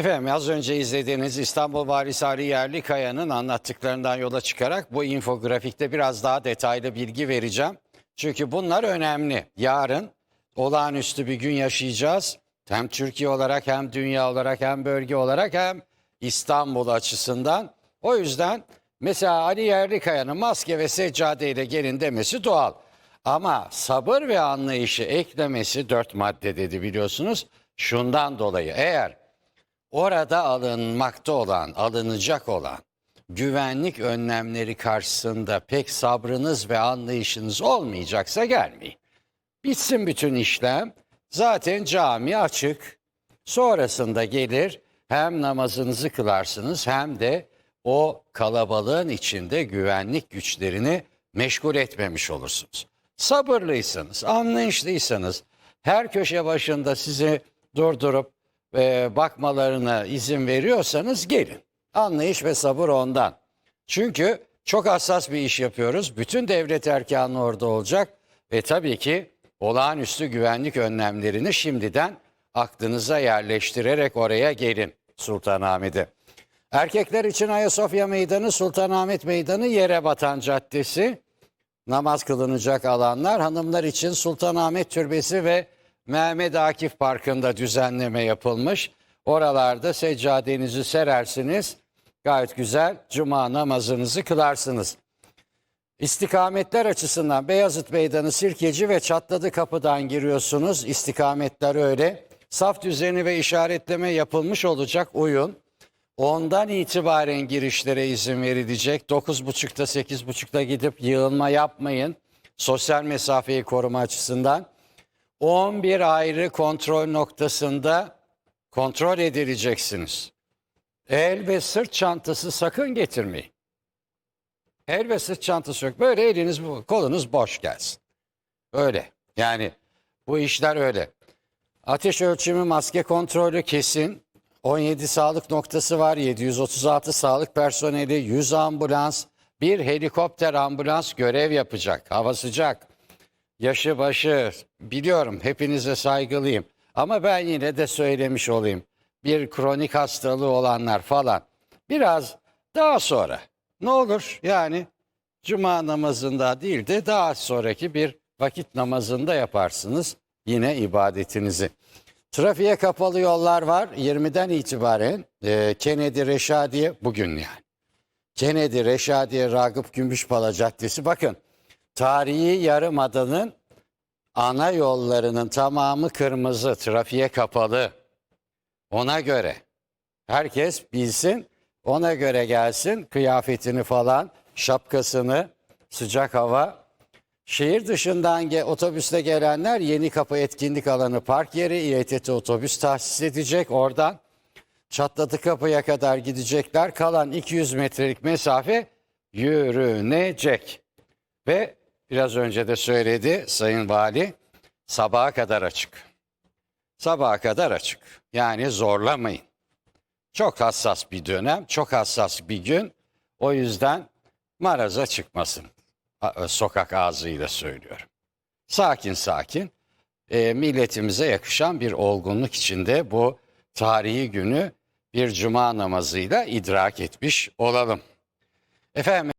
Efendim az önce izlediğiniz İstanbul Valisi Ali Yerlikaya'nın anlattıklarından yola çıkarak bu infografikte biraz daha detaylı bilgi vereceğim. Çünkü bunlar önemli. Yarın olağanüstü bir gün yaşayacağız. Hem Türkiye olarak hem dünya olarak hem bölge olarak hem İstanbul açısından. O yüzden mesela Ali Yerlikaya'nın maske ve seccadeyle gelin demesi doğal. Ama sabır ve anlayışı eklemesi dört madde dedi biliyorsunuz. Şundan dolayı eğer orada alınmakta olan, alınacak olan güvenlik önlemleri karşısında pek sabrınız ve anlayışınız olmayacaksa gelmeyin. Bitsin bütün işlem. Zaten cami açık. Sonrasında gelir hem namazınızı kılarsınız hem de o kalabalığın içinde güvenlik güçlerini meşgul etmemiş olursunuz. Sabırlıysanız, anlayışlıysanız her köşe başında sizi durdurup e, bakmalarına izin veriyorsanız gelin. Anlayış ve sabır ondan. Çünkü çok hassas bir iş yapıyoruz. Bütün devlet erkanı orada olacak ve tabii ki olağanüstü güvenlik önlemlerini şimdiden aklınıza yerleştirerek oraya gelin Sultanahmet'e. Erkekler için Ayasofya Meydanı, Sultanahmet Meydanı, Yerebatan Caddesi, namaz kılınacak alanlar. Hanımlar için Sultanahmet Türbesi ve Mehmet Akif Parkı'nda düzenleme yapılmış. Oralarda seccadenizi serersiniz. Gayet güzel cuma namazınızı kılarsınız. İstikametler açısından Beyazıt Meydanı, Sirkeci ve Çatladı Kapı'dan giriyorsunuz. İstikametler öyle. Saf düzeni ve işaretleme yapılmış olacak uyun. Ondan itibaren girişlere izin verilecek. 9.30'da 8.30'da gidip yığılma yapmayın. Sosyal mesafeyi koruma açısından. 11 ayrı kontrol noktasında kontrol edileceksiniz. El ve sırt çantası sakın getirmeyin. El ve sırt çantası yok. Böyle eliniz kolunuz boş gelsin. Öyle. Yani bu işler öyle. Ateş ölçümü maske kontrolü kesin. 17 sağlık noktası var. 736 sağlık personeli, 100 ambulans, bir helikopter ambulans görev yapacak. Hava sıcak. Yaşı başı biliyorum hepinize saygılıyım. Ama ben yine de söylemiş olayım. Bir kronik hastalığı olanlar falan biraz daha sonra ne olur yani cuma namazında değil de daha sonraki bir vakit namazında yaparsınız yine ibadetinizi. Trafiğe kapalı yollar var 20'den itibaren e, Kennedy Reşadiye bugün yani. Kennedy Reşadiye Ragıp Gümüşpala Caddesi bakın tarihi yarımadanın ana yollarının tamamı kırmızı trafiğe kapalı. Ona göre herkes bilsin ona göre gelsin kıyafetini falan şapkasını sıcak hava Şehir dışından ge- otobüste gelenler yeni kapı etkinlik alanı park yeri İETT otobüs tahsis edecek. Oradan çatladı kapıya kadar gidecekler. Kalan 200 metrelik mesafe yürünecek. Ve biraz önce de söyledi Sayın Vali sabaha kadar açık. Sabaha kadar açık. Yani zorlamayın. Çok hassas bir dönem, çok hassas bir gün. O yüzden maraza çıkmasın. A- Sokak ağzıyla söylüyorum. Sakin sakin, e, milletimize yakışan bir olgunluk içinde bu tarihi günü bir cuma namazıyla idrak etmiş olalım. Efendim